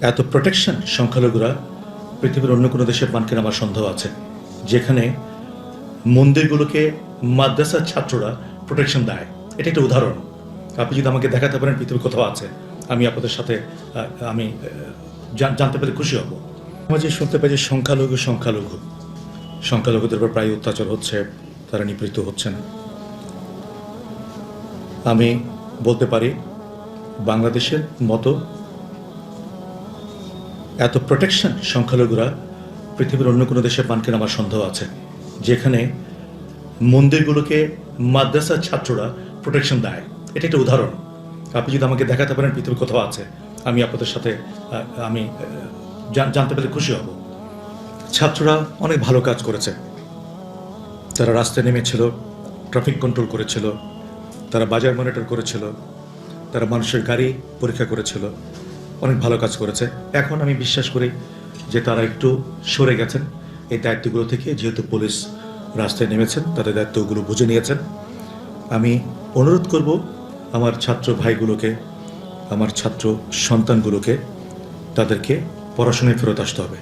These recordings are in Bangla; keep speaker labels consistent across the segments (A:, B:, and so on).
A: এত প্রোটেকশন সংখ্যালঘুরা পৃথিবীর অন্য কোনো দেশের পান কিনা আমার সন্দেহ আছে, যেখানে মন্দিরগুলোকে মাদ্রাসার ছাত্ররা প্রোটেকশন দেয়। এটা একটা উদাহরণ। আপনি যদি আমাকে দেখাতে পারেন পৃথিবীর কোথাও আছে, আমি আপনাদের সাথে আমি জান- জানতে পেরে খুশি হব। মাঝে শুনতে পাই যে সংখ্যালঘু সংখ্যালঘু, সংখ্যালঘুদের উপর প্রায় অত্যাচার হচ্ছে, তারা নিপীড়িত হচ্ছেন। আমি বলতে পারি, বাংলাদেশের মতো এত প্রোটেকশন সংখ্যালঘুরা পৃথিবীর অন্য কোনো দেশে পান কিনা আমার সন্দেহ আছে, যেখানে মন্দিরগুলোকে মাদ্রাসার ছাত্ররা প্রোটেকশন দেয়। এটা একটা উদাহরণ। আপনি যদি আমাকে দেখাতে পারেন পৃথিবীর কোথাও আছে, আমি আপনাদের সাথে আমি জান- জানতে পেরে খুশি হব। ছাত্ররা অনেক ভালো কাজ করেছে। তারা রাস্তায় নেমেছিল ট্রাফিক কন্ট্রোল করেছিল, তারা বাজার মনিটর করেছিল, তারা মানুষের গাড়ি পরীক্ষা করেছিল। অনেক ভালো কাজ করেছে। এখন আমি বিশ্বাস করি যে তারা একটু সরে গেছেন। এই দায়িত্বগুলো থেকে যেহেতু পুলিশ রাস্তায় নেমেছেন, তাদের দায়িত্বগুলো বুঝে নিয়েছেন। আমি অনুরোধ করব আমার ছাত্র ভাইগুলোকে, আমার ছাত্র সন্তানগুলোকে, তাদেরকে পড়াশোনায় ফেরত আসতে হবে।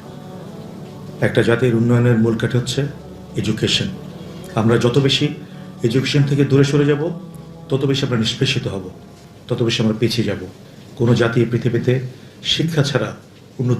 A: একটা জাতির উন্নয়নের মূল কাঠি হচ্ছে এডুকেশন আমরা যত বেশি এডুকেশন থেকে দূরে সরে যাব, তত বেশি আমরা নিষ্পেষিত হব, তত বেশি আমরা পিছিয়ে যাব। কোনো জাতি পৃথিবীতে শিক্ষা ছাড়া উন্নতি